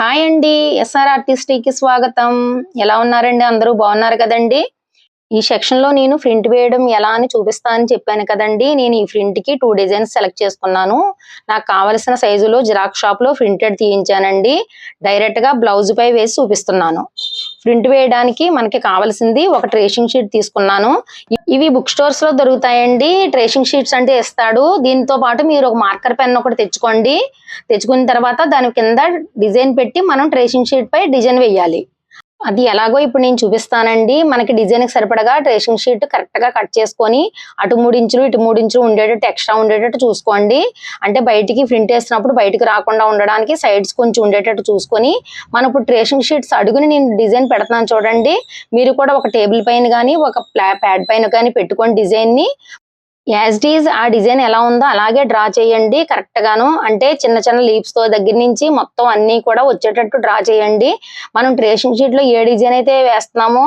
Hi అండి SR ఆర్టిస్టీకి స్వాగతం. ఎలా ఉన్నారండి? అందరూ బాగున్నారు కదండి? ఈ సెక్షన్లో నేను ప్రింట్ వేయడం ఎలా అని చూపిస్తానని చెప్పాను కదండి. నేను ఈ ప్రింట్కి టూ డిజైన్స్ సెలెక్ట్ చేసుకున్నాను. నాకు కావలసిన సైజులో జిరాక్స్ షాప్లో ప్రింటెడ్ తీయించానండి. డైరెక్ట్గా బ్లౌజ్ పై వేసి చూపిస్తున్నాను. ప్రింట్ వేయడానికి మనకి కావాల్సింది ఒక ట్రేసింగ్ షీట్ తీసుకున్నాను. ఇవి బుక్ స్టోర్స్లో దొరుకుతాయండి. ట్రేసింగ్ షీట్స్ అంటే ఇస్తాడు. దీంతో పాటు మీరు ఒక మార్కర్ పెన్ ఒకటి తెచ్చుకోండి. తెచ్చుకున్న తర్వాత దాని కింద డిజైన్ పెట్టి మనం ట్రేసింగ్ షీట్ పై డిజైన్ వేయాలి. అది ఎలాగో ఇప్పుడు నేను చూపిస్తానండి. మనకి డిజైన్కి సరిపడగా ట్రేషింగ్ షీట్ కరెక్ట్గా కట్ చేసుకొని అటు మూడు ఇంచులు ఇటు మూడు ఇంచులు ఉండేటట్టు ఎక్స్ట్రా ఉండేటట్టు చూసుకోండి. అంటే బయటికి ప్రింట్ వేసినప్పుడు బయటికి రాకుండా ఉండడానికి సైడ్స్ కొంచెం ఉండేటట్టు చూసుకొని మనం ఇప్పుడు ట్రేషింగ్ షీట్స్ అడుగుని నేను డిజైన్ పెడతాను చూడండి. మీరు కూడా ఒక టేబుల్ పైన కానీ ఒక ప్లా ప్యాడ్ పైన కానీ పెట్టుకొని డిజైన్ని యాజ్ డీజ్ ఆ డిజైన్ ఎలా ఉందో అలాగే డ్రా చేయండి కరెక్ట్ గాను. అంటే చిన్న చిన్న లీప్స్తో దగ్గర నుంచి మొత్తం అన్ని కూడా వచ్చేటట్టు డ్రా చేయండి. మనం ట్రేషన్ షీట్లో ఏ డిజైన్ అయితే వేస్తున్నామో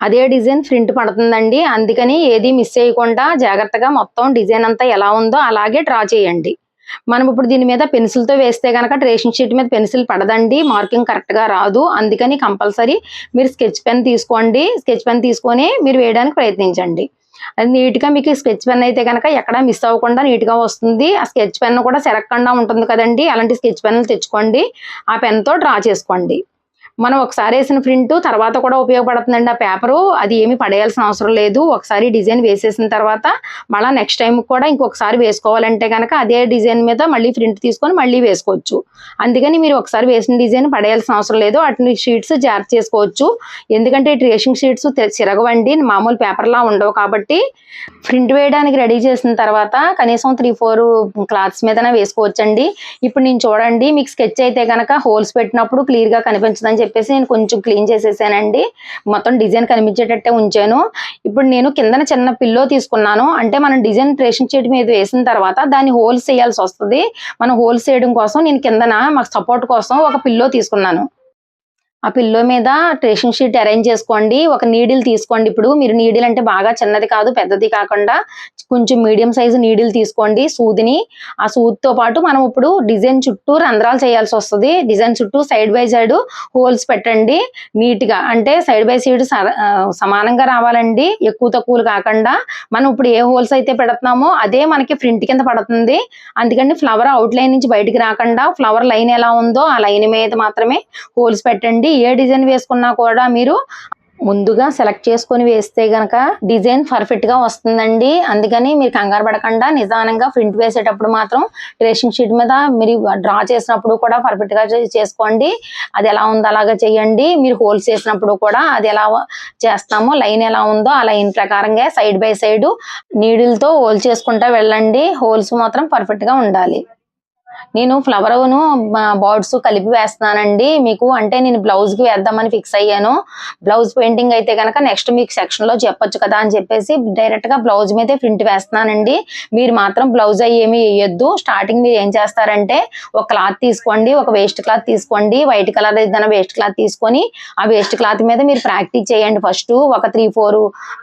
అదే డిజైన్ ప్రింట్ పడుతుందండి. అందుకని ఏది మిస్ చేయకుండా జాగ్రత్తగా మొత్తం డిజైన్ అంతా ఎలా ఉందో అలాగే డ్రా చేయండి. మనం ఇప్పుడు దీని మీద పెన్సిల్తో వేస్తే గనక ట్రేషింగ్ షీట్ మీద పెన్సిల్ పడదండి మార్కింగ్ కరెక్ట్గా రాదు. అందుకని కంపల్సరీ మీరు స్కెచ్ పెన్ తీసుకోండి. స్కెచ్ పెన్ తీసుకొని మీరు వేయడానికి ప్రయత్నించండి. అది నీట్గా మీకు స్కెచ్ పెన్ అయితే కనుక ఎక్కడ మిస్ అవ్వకుండా నీట్గా వస్తుంది. ఆ స్కెచ్ పెన్ కూడా సెరక్కుండా ఉంటుంది కదండి. అలాంటి స్కెచ్ పెన్లు తెచ్చుకోండి. ఆ పెన్తో డ్రా చేసుకోండి. మనం ఒకసారి వేసిన ప్రింట్ తర్వాత కూడా ఉపయోగపడుతుందండి ఆ పేపరు. అది ఏమి పడేయాల్సిన అవసరం లేదు. ఒకసారి డిజైన్ వేసేసిన తర్వాత మళ్ళీ నెక్స్ట్ టైం కూడా ఇంకొకసారి వేసుకోవాలంటే కనుక అదే డిజైన్ మీద మళ్ళీ ప్రింట్ తీసుకొని మళ్ళీ వేసుకోవచ్చు. అందుకని మీరు ఒకసారి వేసిన డిజైన్ పడేయాల్సిన అవసరం లేదు. అటు షీట్స్ జాగ్రత్త చేసుకోవచ్చు. ఎందుకంటే ట్రేషింగ్ షీట్స్ చిరగవండి. మామూలు పేపర్లా ఉండవు కాబట్టి ప్రింట్ వేయడానికి రెడీ చేసిన తర్వాత కనీసం త్రీ ఫోర్ క్లాత్స్ మీదనే వేసుకోవచ్చండి. ఇప్పుడు నేను చూడండి మీకు స్కెచ్ అయితే కనుక హోల్స్ పెట్టినప్పుడు క్లియర్గా కనిపించదని చెప్పేసి నేను కొంచెం క్లీన్ చేసేసానండి. మొత్తం డిజైన్ కనిపించేటట్టే ఉంచాను. ఇప్పుడు నేను కిందన చిన్న పిల్లో తీసుకున్నాను. అంటే మనం డిజైన్ ట్రేషన్ షీట్ మీద వేసిన తర్వాత దాన్ని హోల్స్ వేయాల్సి వస్తుంది. మనం హోల్స్ వేయడం కోసం నేను కిందన మాకు సపోర్ట్ కోసం ఒక పిల్లో తీసుకున్నాను. ఆ పిల్లో మీద ట్రేషన్ షీట్ అరేంజ్ చేసుకోండి ఒక నీడిల్ తీసుకోండి. ఇప్పుడు మీరు నీడిల్ అంటే బాగా చిన్నది కాదు పెద్దది కాకుండా కొంచెం మీడియం సైజు నీడిల్ తీసుకోండి సూదిని. ఆ సూదితో పాటు మనం ఇప్పుడు డిజైన్ చుట్టూ రంధ్రాలు చేయాల్సి వస్తుంది. డిజైన్ చుట్టూ సైడ్ బై సైడ్ హోల్స్ పెట్టండి. నీట్గా అంటే సైడ్ బై సైడ్ సమానంగా రావాలండి. ఎక్కువ తక్కువలు కాకుండా మనం ఇప్పుడు ఏ హోల్స్ అయితే పెడుతున్నామో అదే మనకి ఫ్రంట్ కింద పడుతుంది. అందుకని ఫ్లవర్ అవుట్ లైన్ నుంచి బయటికి రాకుండా ఫ్లవర్ లైన్ ఎలా ఉందో ఆ లైన్ మీద మాత్రమే హోల్స్ పెట్టండి. ఏ డిజైన్ వేసుకున్నా కూడా మీరు ముందుగా సెలెక్ట్ చేసుకొని వేస్తే గనక డిజైన్ పర్ఫెక్ట్గా వస్తుందండి. అందుకని మీరు కంగారు పడకుండా నిదానంగా ప్రింట్ వేసేటప్పుడు మాత్రం ట్రేషింగ్ షీట్ మీద మీరు డ్రా చేసినప్పుడు కూడా పర్ఫెక్ట్గా చేసుకోండి. అది ఎలా ఉందో అలాగా చేయండి. మీరు హోల్స్ చేసినప్పుడు కూడా అది ఎలా చేస్తామో లైన్ ఎలా ఉందో ఆ లైన్ ప్రకారంగా సైడ్ బై సైడ్ నీడిల్తో హోల్ చేసుకుంటా వెళ్ళండి. హోల్స్ మాత్రం పర్ఫెక్ట్గా ఉండాలి. నేను ఫ్లవర్ను కలిపి వేస్తున్నానండి. మీకు అంటే నేను బ్లౌజ్కి వేద్దామని ఫిక్స్ అయ్యాను. బ్లౌజ్ పెయింటింగ్ అయితే కనుక నెక్స్ట్ మీకు సెక్షన్లో చెప్పొచ్చు కదా అని చెప్పేసి డైరెక్ట్గా బ్లౌజ్ మీదే ప్రింట్ వేస్తున్నానండి. మీరు మాత్రం బ్లౌజ్ అయ్యి ఏమి వేయొద్దు. స్టార్టింగ్ మీరు ఏం చేస్తారంటే ఒక క్లాత్ తీసుకోండి ఒక వేస్ట్ క్లాత్ తీసుకోండి వైట్ కలర్ ఏదైనా వేస్ట్ క్లాత్ తీసుకొని ఆ వేస్ట్ క్లాత్ మీద మీరు ప్రాక్టీస్ చేయండి ఫస్ట్ ఒక త్రీ ఫోర్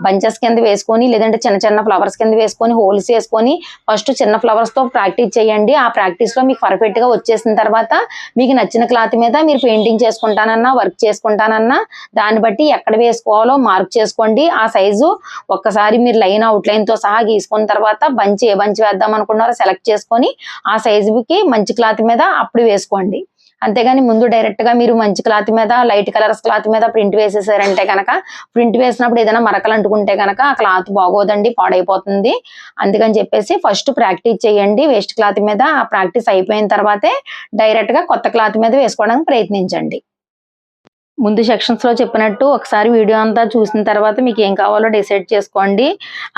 బంచెస్ కింద వేసుకొని లేదంటే చిన్న చిన్న ఫ్లవర్స్ కింద వేసుకొని హోల్స్ వేసుకొని ఫస్ట్ చిన్న ఫ్లవర్స్తో ప్రాక్టీస్ చేయండి. ఆ ప్రాక్టీస్లో మీకు పర్ఫెక్ట్గా వచ్చేసిన తర్వాత మీకు నచ్చిన క్లాత్ మీద మీరు పెయింటింగ్ చేసుకుంటానన్నా వర్క్ చేసుకుంటానన్నా దాన్ని బట్టి ఎక్కడ వేసుకోవాలో మార్క్ చేసుకోండి. ఆ సైజు ఒక్కసారి మీరు లైన్ అవుట్ సహా గీసుకున్న తర్వాత బంచ్ ఏ బంచ్ వేద్దాం అనుకున్నారో సెలెక్ట్ చేసుకొని ఆ సైజుకి మంచి క్లాత్ మీద అప్పుడు వేసుకోండి. అంతేగాని ముందు డైరెక్ట్గా మీరు మంచి క్లాత్ మీద లైట్ కలర్స్ క్లాత్ మీద ప్రింట్ వేసేసారంటే కనుక ప్రింట్ వేసినప్పుడు ఏదైనా మరకలు అంటుకుంటే కనుక ఆ క్లాత్ బాగోదండి పాడైపోతుంది. అందుకని చెప్పేసి ఫస్ట్ ప్రాక్టీస్ చేయండి. వేస్ట్ క్లాత్ మీద ఆ ప్రాక్టీస్ అయిపోయిన తర్వాతే డైరెక్ట్గా కొత్త క్లాత్ మీద వేసుకోవడానికి ప్రయత్నించండి. ముందు సెక్షన్స్లో చెప్పినట్టు ఒకసారి వీడియో అంతా చూసిన తర్వాత మీకు ఏం కావాలో డిసైడ్ చేసుకోండి.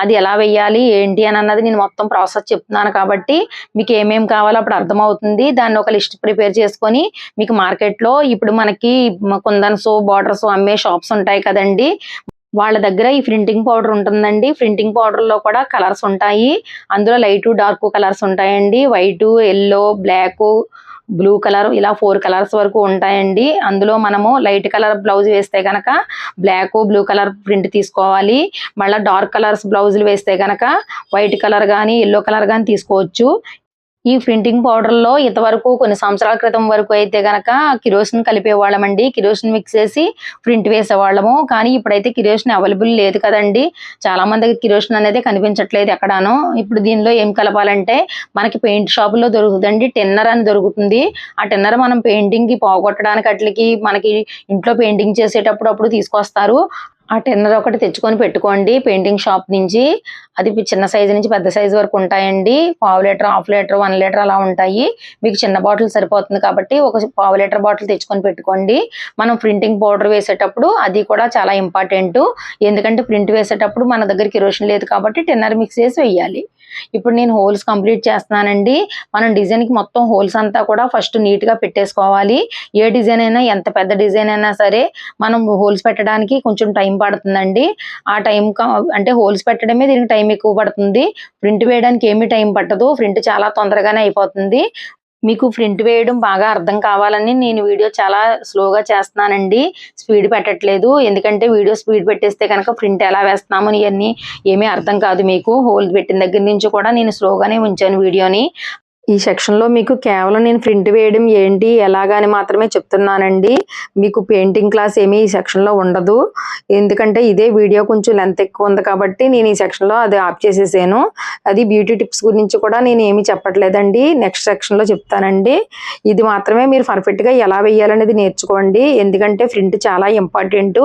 అది ఎలా వేయాలి ఏంటి అని అన్నది నేను మొత్తం ప్రాసెస్ చెప్తున్నాను కాబట్టి మీకు ఏమేం కావాలో అప్పుడు అర్థమవుతుంది. దాన్ని ఒక లిస్ట్ ప్రిపేర్ చేసుకొని మీకు మార్కెట్లో ఇప్పుడు మనకి కుందన్సు బార్డర్స్ అమ్మే షాప్స్ ఉంటాయి కదండి. వాళ్ళ దగ్గర ఈ ప్రింటింగ్ పౌడర్ ఉంటుందండి. ప్రింటింగ్ పౌడర్లో కూడా కలర్స్ ఉంటాయి. అందులో లైట్ డార్క్ కలర్స్ ఉంటాయండి. White yellow black blue colour ఇలా ఫోర్ కలర్స్ వరకు ఉంటాయండి. అందులో మనము లైట్ కలర్ బ్లౌజ్ వేస్తే గనక బ్లాక్ బ్లూ కలర్ ప్రింట్ తీసుకోవాలి. మళ్ళీ డార్క్ కలర్స్ బ్లౌజులు వేస్తే గనక వైట్ కలర్ కానీ ఎల్లో కలర్ కానీ తీసుకోవచ్చు. ఈ ప్రింటింగ్ పౌడర్లో ఇంతవరకు కొన్ని సంవత్సరాల క్రితం వరకు అయితే గనక కిరోసిన్ కలిపేవాళ్ళమండి కిరోసిన్ మిక్స్ చేసి ప్రింట్ వేసేవాళ్ళము కానీ ఇప్పుడైతే కిరోసిన్ అవైలబుల్ లేదు కదండి. చాలా మందికి కిరోసిన్ అనేది కనిపించట్లేదు ఎక్కడాను. ఇప్పుడు దీనిలో ఏం కలపాలంటే మనకి పెయింట్ షాపుల్లో దొరుకుతుందండి. టిన్నర్ అని దొరుకుతుంది. ఆ టిన్నర్ మనం పెయింటింగ్కి పోగొట్టడానికి అట్లకి మనకి ఇంట్లో పెయింటింగ్ చేసేటప్పుడు అప్పుడు తీసుకొస్తారు. ఆ టెన్నర్ ఒకటి తెచ్చుకొని పెట్టుకోండి. పెయింటింగ్ షాప్ నుంచి. అది చిన్న సైజు నుంచి పెద్ద సైజు వరకు ఉంటాయండి. పావు litre half litre one litre అలా ఉంటాయి. మీకు చిన్న బాటిల్ సరిపోతుంది కాబట్టి ఒక పావు లీటర్ బాటిల్ తెచ్చుకొని పెట్టుకోండి. మనం ప్రింటింగ్ పౌడర్ వేసేటప్పుడు అది కూడా చాలా ఇంపార్టెంట్. ఎందుకంటే ప్రింట్ వేసేటప్పుడు మన దగ్గర కిరోషన్ లేదు కాబట్టి టెన్నర్ మిక్స్ చేసి వేయాలి. ఇప్పుడు నేను హోల్స్ కంప్లీట్ చేస్తున్నానండి. మనం డిజైన్కి మొత్తం హోల్స్ అంతా కూడా ఫస్ట్ నీట్గా పెట్టేసుకోవాలి. ఏ డిజైన్ అయినా ఎంత పెద్ద డిజైన్ అయినా సరే మనం హోల్స్ పెట్టడానికి కొంచెం టైం పడుతుందండి. ఆ టైం అంటే హోల్స్ పెట్టడమే దీనికి టైం ఎక్కువ పడుతుంది. ప్రింట్ వేయడానికి ఏమీ టైం పట్టదు. ప్రింట్ చాలా తొందరగానే అయిపోతుంది. మీకు ప్రింట్ వేయడం బాగా అర్థం కావాలని నేను వీడియో చాలా స్లోగా చేస్తున్నానండి. స్పీడ్ పెట్టట్లేదు. ఎందుకంటే వీడియో స్పీడ్ పెట్టేస్తే కనుక ప్రింట్ ఎలా వేస్తున్నాము ఇవన్నీ ఏమీ అర్థం కాదు మీకు. హోల్ పెట్టిన దగ్గర నుంచి కూడా నేను స్లోగానే ఉంచాను వీడియోని. ఈ సెక్షన్లో మీకు కేవలం నేను ప్రింట్ వేయడం ఏంటి? ఎలాగా అని మాత్రమే చెప్తున్నానండి. మీకు పెయింటింగ్ క్లాస్ ఏమీ ఈ సెక్షన్లో ఉండదు. ఎందుకంటే ఇదే వీడియో కొంచెం లెంత్ ఎక్కువ ఉంది కాబట్టి నేను ఈ సెక్షన్లో అది ఆఫ్ చేసేసాను. అది బ్యూటీ టిప్స్ గురించి కూడా నేను ఏమీ చెప్పట్లేదండి. నెక్స్ట్ సెక్షన్లో చెప్తానండి. ఇది మాత్రమే మీరు పర్ఫెక్ట్గా ఎలా వేయాలనేది నేర్చుకోండి. ఎందుకంటే ప్రింట్ చాలా ఇంపార్టెంట్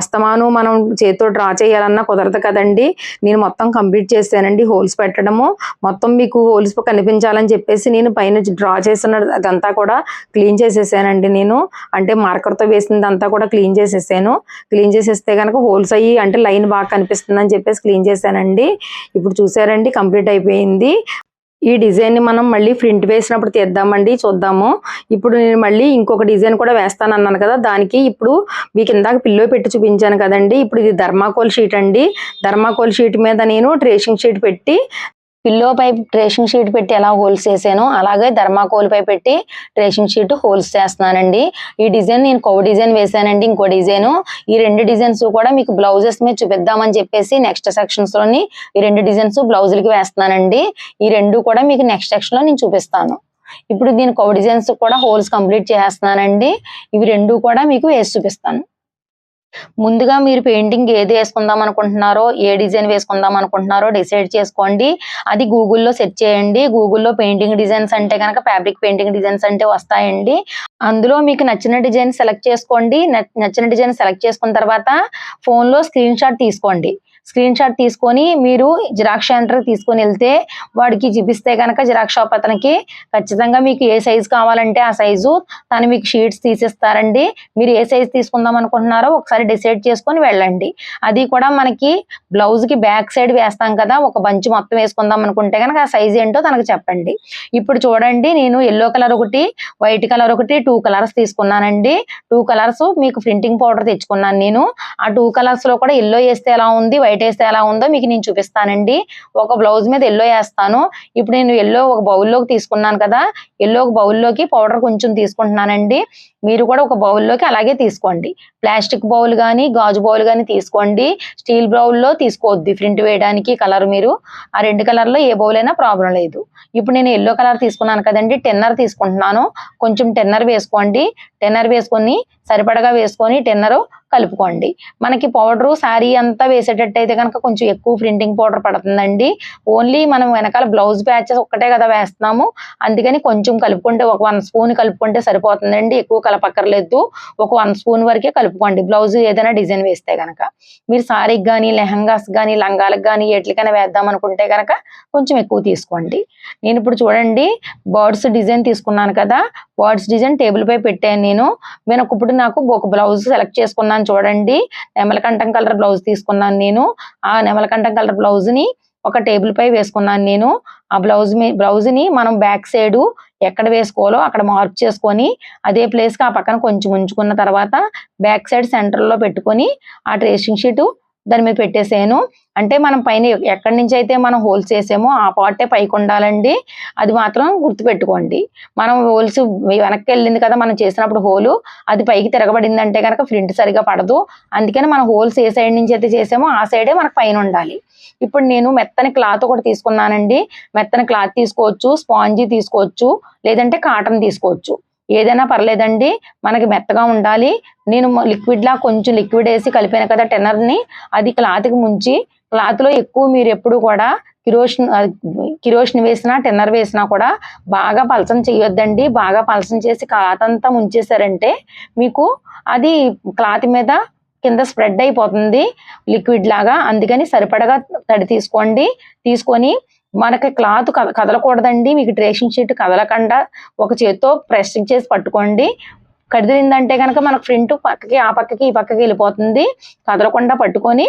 అస్తమాను మనం చేతితో డ్రా చేయాలన్నా కుదరదు కదండి. నేను మొత్తం కంప్లీట్ చేశానండి. హోల్స్ పెట్టడము. మొత్తం మీకు హోల్స్ కనిపించాలని చెప్పి చెప్పేసి నేను పైన డ్రా చేసిన అదంతా కూడా క్లీన్ చేసేసానండి నేను. అంటే మార్కర్తో వేసినదంతా కూడా క్లీన్ చేసేసాను. క్లీన్ చేసేస్తే కనుక హోల్స్ అయ్యి అంటే లైన్ బాగా కనిపిస్తుంది అని చెప్పేసి క్లీన్ చేశానండి. ఇప్పుడు చూసారండి కంప్లీట్ అయిపోయింది. ఈ డిజైన్ని మనం మళ్ళీ ప్రింట్ వేసినప్పుడు తీద్దామండి చూద్దాము. ఇప్పుడు నేను మళ్ళీ ఇంకొక డిజైన్ కూడా వేస్తాను అన్నాను కదా దానికి ఇప్పుడు మీకు ఇందాక పిల్లో పెట్టి చూపించాను కదండి. ఇప్పుడు ఇది ధర్మాకోల్ షీట్ అండి. ధర్మాకోల్ షీట్ మీద నేను ట్రేసింగ్ షీట్ పెట్టి పిల్లో పై ట్రేసింగ్ షీట్ పెట్టి ఎలా హోల్స్ చేసానో అలాగే ధర్మాకోల్ పై పెట్టి ట్రేసింగ్ షీట్ హోల్స్ చేస్తున్నానండి. ఈ డిజైన్ నేను కో డిజైన్ వేసానండి ఇంకో డిజైన్. ఈ రెండు డిజైన్స్ కూడా మీకు బ్లౌజెస్ మీద చూపిద్దామని చెప్పేసి నెక్స్ట్ సెక్షన్స్లోని ఈ రెండు డిజైన్స్ బ్లౌజులకి వేస్తున్నానండి. ఈ రెండు కూడా మీకు నెక్స్ట్ సెక్షన్లో నేను చూపిస్తాను. ఇప్పుడు దీని కో డిజైన్స్ కూడా హోల్స్ కంప్లీట్ చేస్తున్నానండి. ఇవి రెండు కూడా మీకు వేసి చూపిస్తాను. ముందుగా మీరు పెయింటింగ్ ఏది వేసుకుందాం అనుకుంటున్నారో ఏ డిజైన్ వేసుకుందాం అనుకుంటున్నారో డిసైడ్ చేసుకోండి. అది గూగుల్లో సెర్చ్ చేయండి. గూగుల్లో పెయింటింగ్ డిజైన్స్ అంటే కనుక ఫ్యాబ్రిక్ పెయింటింగ్ డిజైన్స్ అంటే వస్తాయండి. అందులో మీకు నచ్చిన డిజైన్ సెలెక్ట్ చేసుకోండి. నచ్చిన డిజైన్ సెలెక్ట్ చేసుకున్న తర్వాత ఫోన్లో స్క్రీన్ షాట్ తీసుకోండి. స్క్రీన్ షాట్ తీసుకొని మీరు జిరాక్స్ సెంటర్ తీసుకొని వెళ్తే వాడికి చూపిస్తే కనుక జిరాక్స్ షాప్ అతనికి ఖచ్చితంగా మీకు ఏ సైజు కావాలంటే ఆ సైజు తను మీకు షీట్స్ తీసిస్తారండి. మీరు ఏ సైజు తీసుకుందాం అనుకుంటున్నారో ఒకసారి డిసైడ్ చేసుకొని వెళ్ళండి. అది కూడా మనకి బ్లౌజ్కి బ్యాక్ సైడ్ వేస్తాం కదా ఒక బంచ్ మొత్తం వేసుకుందాం అనుకుంటే కనుక ఆ సైజ్ ఏంటో తనకు చెప్పండి. ఇప్పుడు చూడండి నేను ఎల్లో కలర్ ఒకటి వైట్ కలర్ ఒకటి టూ కలర్స్ తీసుకున్నానండి. టూ కలర్స్ మీకు ప్రింటింగ్ పౌడర్ తెచ్చుకున్నాను నేను. ఆ టూ కలర్స్లో కూడా ఎల్లో వేస్తే ఎలా ఉంది వైట్ వేస్తే ఎలా ఉందో మీకు నేను చూపిస్తానండి. ఒక బ్లౌజ్ మీద ఎల్లో వేస్తాను. ఇప్పుడు నేను ఎల్లో ఒక బౌల్లోకి తీసుకున్నాను కదా ఎల్లో ఒక బౌల్లోకి పౌడర్ కొంచెం తీసుకుంటున్నానండి. మీరు కూడా ఒక బౌల్లోకి అలాగే తీసుకోండి. ప్లాస్టిక్ బౌల్ కానీ గాజు బౌల్ కానీ తీసుకోండి. స్టీల్ బౌల్లో తీసుకోవద్దు ప్రింట్ వేయడానికి కలర్ మీరు. ఆ రెండు కలర్లో ఏ బౌల్ అయినా ప్రాబ్లం లేదు. ఇప్పుడు నేను ఎల్లో కలర్ తీసుకున్నాను కదండి టెన్నర్ తీసుకుంటున్నాను. కొంచెం టెన్నర్ వేసుకోండి. టెన్నర్ వేసుకొని సరిపడగా వేసుకొని టెన్నరు కలుపుకోండి. మనకి పౌడరు శారీ అంతా వేసేటట్టయితే కనుక కొంచెం ఎక్కువ ప్రింటింగ్ పౌడర్ పడుతుందండి. ఓన్లీ మనం వెనకాల బ్లౌజ్ బ్యాచెస్ ఒక్కటే కదా వేస్తున్నాము. అందుకని కొంచెం కలుపుకుంటే ఒక వన్ స్పూన్ కలుపుకుంటే సరిపోతుందండి. ఎక్కువ కలపక్కర్లేదు. ఒక వన్ స్పూన్ వరకే కలుపుకోండి. బ్లౌజ్ ఏదైనా డిజైన్ వేస్తే గనక. మీరు శారీకి కానీ లెహంగాస్ కానీ లంగాలకు కానీ ఎట్లకైనా వేద్దాం అనుకుంటే కనుక కొంచెం ఎక్కువ తీసుకోండి. నేను ఇప్పుడు చూడండి బర్డ్స్ డిజైన్ తీసుకున్నాను కదా. బర్డ్స్ డిజైన్ టేబుల్ పై పెట్టాను నేను. నేను ఇప్పుడు నాకు ఒక బ్లౌజ్ సెలెక్ట్ చేసుకున్నాను చూడండి. నెమలకంఠం కలర్ బ్లౌజ్ తీసుకున్నాను నేను. ఆ నెమలకంఠం కలర్ బ్లౌజ్ని ఒక టేబుల్ పై వేసుకున్నాను నేను. ఆ బ్లౌజ్ మీ బ్లౌజ్ని మనం బ్యాక్ సైడ్ ఎక్కడ వేసుకోవాలో అక్కడ మార్క్ చేసుకొని అదే ప్లేస్కి ఆ పక్కన కొంచెం ఉంచుకున్న తర్వాత బ్యాక్ సైడ్ సెంటర్లో పెట్టుకొని ఆ ట్రేసింగ్ షీట్ దాని మీద పెట్టేసాను అంటే మనం పైన ఎక్కడి నుంచి అయితే మనం హోల్స్ వేసామో ఆ పార్టే పైకి ఉండాలండి. అది మాత్రం గుర్తుపెట్టుకోండి. మనం హోల్స్ వెనక్కి వెళ్ళింది కదా మనం చేసినప్పుడు హోలు అది పైకి తిరగబడింది అంటే కనుక ఫ్రింట్ సరిగా పడదు. అందుకని మనం హోల్స్ ఏ సైడ్ నుంచి అయితే చేసామో ఆ సైడే మనకు పైన ఉండాలి. ఇప్పుడు నేను మెత్తని క్లాత్ ఒకటి తీసుకున్నానండి. మెత్తని క్లాత్ తీసుకోవచ్చు స్పాంజీ తీసుకోవచ్చు లేదంటే కాటన్ తీసుకోవచ్చు. ఏదైనా పర్లేదండి మనకి మెత్తగా ఉండాలి. నేను లిక్విడ్ లా కొంచెం లిక్విడ్ వేసి కలిపాను కదా టెన్నర్ని అది క్లాత్కి ముంచి క్లాత్లో ఎక్కువ మీరు ఎప్పుడు కూడా కిరోషన్ కిరోషన్ వేసినా టెన్నర్ వేసినా కూడా బాగా పలసం చేయొద్దండి బాగా పలసం చేసి క్లాత్ అంతా ముంచేసారంటే మీకు అది క్లాత్ మీద కింద స్ప్రెడ్ అయిపోతుంది. లిక్విడ్ లాగా. అందుకని సరిపడగా తడి తీసుకోండి. తీసుకొని మనకి క్లాత్ కదలకూడదండి. మీకు డ్రెస్సింగ్ షీట్ కదలకుండా ఒక చేత్తో ప్రెస్ చేసి పట్టుకోండి. కదిలిందంటే కనుక మనకు ఫ్రంట్ పక్కకి ఆ పక్కకి ఈ పక్కకి వెళ్ళిపోతుంది. కదలకుండా పట్టుకొని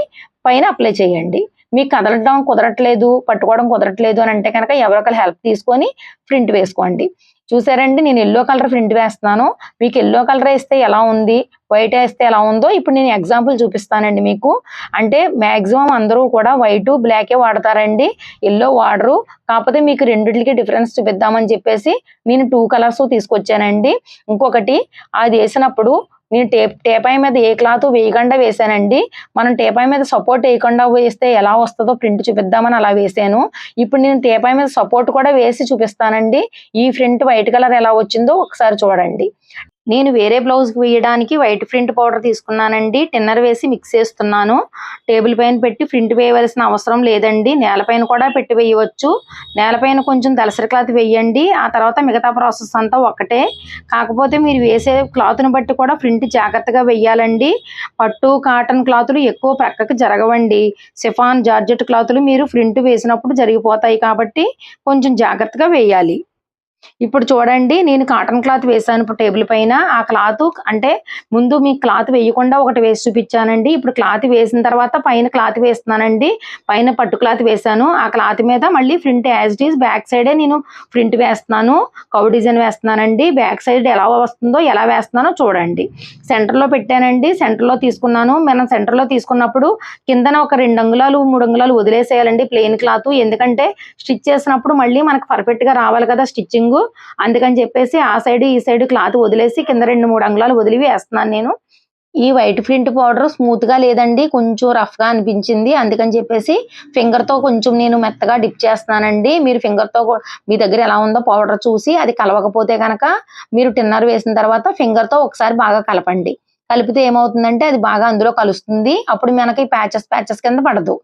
పైన అప్లై చేయండి. మీకు కదలడం కుదరట్లేదు పట్టుకోవడం కుదరట్లేదు అని అంటే కనుక ఎవరొకరు హెల్ప్ తీసుకొని ప్రింట్ వేసుకోండి. చూసారండి నేను ఎల్లో కలర్ ప్రింట్ వేస్తున్నాను. మీకు ఎల్లో కలర్ వేస్తే ఎలా ఉంది? వైట్ వేస్తే ఎలా ఉందో ఇప్పుడు నేను ఎగ్జాంపుల్ చూపిస్తానండి మీకు. అంటే మ్యాక్సిమం అందరూ కూడా వైట్ బ్లాకే వాడతారండి. ఎల్లో వాడరు. కాకపోతే మీకు రెండింటికి డిఫరెన్స్ చూపిద్దామని చెప్పేసి నేను టూ కలర్స్ తీసుకొచ్చానండి. ఇంకొకటి అది వేసినప్పుడు నేను టేప్ టేపాయి మీద ఏ క్లాత్ వేయకుండా వేసానండి మనం టేపాయి మీద సపోర్ట్ వేయకుండా వేస్తే ఎలా వస్తుందో ప్రింట్ చూపిద్దామని అలా వేసాను ఇప్పుడు నేను టేపాయి మీద సపోర్ట్ కూడా వేసి చూపిస్తానండి. ఈ ప్రింట్ వైట్ కలర్ ఎలా వచ్చిందో ఒకసారి చూడండి. నేను వేరే బ్లౌజ్కి వేయడానికి వైట్ ప్రింట్ పౌడర్ తీసుకున్నానండి. టిన్నర్ వేసి మిక్స్ చేస్తున్నాను. టేబుల్ పైన పెట్టి ప్రింట్ వేయవలసిన అవసరం లేదండి. నేలపైన కూడా పెట్టి వేయవచ్చు. నేలపైన కొంచెం దలసరి క్లాత్ వేయండి. ఆ తర్వాత మిగతా ప్రాసెస్ అంతా ఒకటే కాకపోతే మీరు వేసే క్లాత్ని బట్టి కూడా ప్రింట్ జాగ్రత్తగా వేయాలండి. పట్టు కాటన్ క్లాతులు ఎక్కువ ప్రక్కకు జరగవండి. సిఫాన్ జార్జెట్ క్లాతులు మీరు ప్రింట్ వేసినప్పుడు జరిగిపోతాయి కాబట్టి కొంచెం జాగ్రత్తగా వేయాలి. ఇప్పుడు చూడండి నేను కాటన్ క్లాత్ వేసాను ఇప్పుడు టేబుల్ పైన ఆ క్లాత్ అంటే ముందు మీ క్లాత్ వేయకుండా ఒకటి వేసి చూపించానండి. ఇప్పుడు క్లాత్ వేసిన తర్వాత పైన క్లాత్ వేస్తున్నానండి. పైన పట్టు క్లాత్ వేసాను ఆ క్లాత్ మీద మళ్ళీ front as it is back సైడే నేను ప్రింట్ వేస్తున్నాను. కౌ డిజైన్ వేస్తున్నానండి. బ్యాక్ సైడ్ ఎలా వస్తుందో ఎలా వేస్తున్నానో చూడండి. సెంటర్లో పెట్టానండి. సెంటర్లో తీసుకున్నాను. మనం సెంటర్లో తీసుకున్నప్పుడు కిందన ఒక రెండు అంగుళాలు మూడు అంగుళాలు వదిలేసేయాలండి ప్లెయిన్ క్లాత్. ఎందుకంటే స్టిచ్ చేసినప్పుడు మళ్ళీ మనకు పర్ఫెక్ట్గా రావాలి కదా స్టిచ్చింగ్. అందుకని చెప్పేసి ఆ సైడ్ ఈ సైడ్ క్లాత్ వదిలేసి కింద రెండు మూడు అంగుళాలు వదిలి వేస్తున్నాను నేను. ఈ వైట్ ప్రింట్ పౌడర్ స్మూత్గా లేదండి కొంచెం రఫ్గా అనిపించింది. అందుకని చెప్పేసి ఫింగర్తో కొంచెం నేను మెత్తగా డిప్ చేస్తున్నానండి. మీరు ఫింగర్తో మీ దగ్గర ఎలా ఉందో పౌడర్ చూసి అది కలవకపోతే కనుక మీరు టిన్నర్ వేసిన తర్వాత ఫింగర్తో ఒకసారి బాగా కలపండి. కలిపితే ఏమవుతుందంటే అది బాగా అందులో కలుస్తుంది. అప్పుడు మనకి ప్యాచెస్ ప్యాచెస్ కింద పడదు.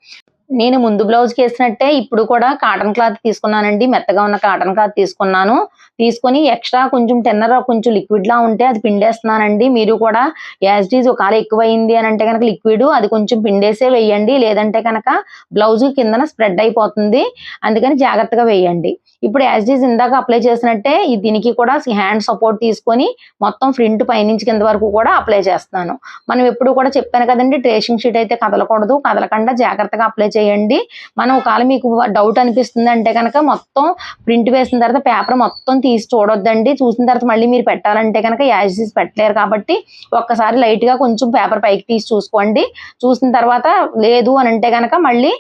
నేను ముందు బ్లౌజ్కి వేసినట్టే ఇప్పుడు కూడా కాటన్ క్లాత్ తీసుకున్నానండి. మెత్తగా ఉన్న కాటన్ క్లాత్ తీసుకున్నాను. తీసుకొని ఎక్స్ట్రా కొంచెం టెన్నర్ కొంచెం లిక్విడ్లా ఉంటే అది పిండేస్తున్నానండి. మీరు కూడా యాజ్ డీజ్ ఒకవేళ ఎక్కువైంది అని అంటే కనుక లిక్విడ్ అది కొంచెం పిండేసే వేయండి. లేదంటే కనుక బ్లౌజ్ కిందన స్ప్రెడ్ అయిపోతుంది. అందుకని జాగ్రత్తగా వేయండి. ఇప్పుడు యాజ్ డీజ్ ఇందాక అప్లై చేసినట్టే ఈ దీనికి కూడా హ్యాండ్ సపోర్ట్ తీసుకొని మొత్తం ఫ్రంట్ పైనుంచి కింద వరకు కూడా అప్లై చేస్తున్నాను. మనం ఎప్పుడు కూడా చెప్పాను కదండి ట్రేసింగ్ షీట్ అయితే కదలకూడదు కదలకుండా జాగ్రత్తగా అప్లై చేయండి. మనం ఒకవేళ మీకు డౌట్ అనిపిస్తుంది అంటే కనుక మొత్తం ప్రింట్ వేసిన తర్వాత పేపర్ మొత్తం తీసి చూడొద్దండి. చూసిన తర్వాత మళ్ళీ మీరు పెట్టాలంటే కనుక యాజ్ డీజ్ పెట్టలేరు కాబట్టి ఒక్కసారి లైట్గా కొంచెం పేపర్ పైకి తీసి చూసుకోండి. చూసిన తర్వాత లేదు అని అంటే కనుక మళ్ళీ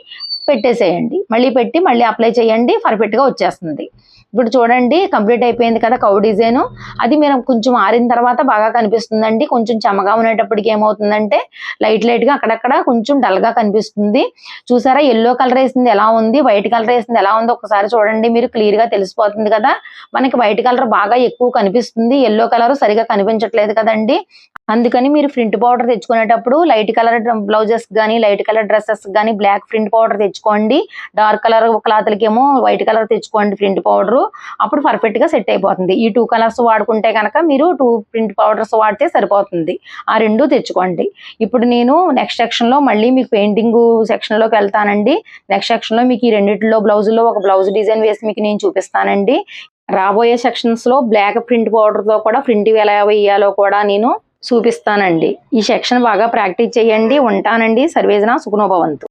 పెట్టేసేయండి. మళ్ళీ పెట్టి మళ్ళీ అప్లై చేయండి. పర్ఫెక్ట్గా వచ్చేస్తుంది. ఇప్పుడు చూడండి కంప్లీట్ అయిపోయింది కదా కౌ డిజైన్ అది మీరు కొంచెం ఆరిన తర్వాత బాగా కనిపిస్తుందండి. కొంచెం చెమగా ఉండేటప్పటికి ఏమవుతుందంటే లైట్ లైట్గా అక్కడక్కడ కొంచెం డల్గా కనిపిస్తుంది. చూసారా ఎల్లో కలర్ వేసింది ఎలా ఉంది? వైట్ కలర్ వేసింది ఎలా ఉంది? ఒకసారి చూడండి మీరు క్లియర్గా తెలిసిపోతుంది కదా. మనకి వైట్ కలర్ బాగా ఎక్కువ కనిపిస్తుంది. ఎల్లో కలర్ సరిగా కనిపించట్లేదు కదండి. అందుకని మీరు ప్రింట్ పౌడర్ తెచ్చుకునేటప్పుడు లైట్ కలర్ బ్లౌజెస్ కానీ లైట్ కలర్ డ్రెస్సెస్ కానీ బ్లాక్ ప్రింట్ పౌడర్ తెచ్చుకోండి. డార్క్ కలర్ క్లాత్లకేమో వైట్ కలర్ తెచ్చుకోండి ప్రింట్ పౌడర్. అప్పుడు పర్ఫెక్ట్గా సెట్ అయిపోతుంది. ఈ టూ కలర్స్ వాడుకుంటే కనుక మీరు టూ ప్రింట్ పౌడర్స్ వాడితే సరిపోతుంది. ఆ రెండు తెచ్చుకోండి. ఇప్పుడు నేను నెక్స్ట్ సెక్షన్లో మళ్ళీ మీకు పెయింటింగ్ సెక్షన్లోకి వెళ్తానండి. నెక్స్ట్ సెక్షన్లో మీకు ఈ రెండిట్లో బ్లౌజుల్లో ఒక బ్లౌజ్ డిజైన్ వేసి మీకు నేను చూపిస్తానండి. రాబోయే సెక్షన్స్లో బ్లాక్ ప్రింట్ పౌడర్తో కూడా ప్రింట్ ఎలా వేయాలో కూడా నేను చూపిస్తానండి. ఈ సెక్షన్ బాగా ప్రాక్టీస్ చేయండి ఉంటానండి. సర్వేజన సుఖనోభవంతు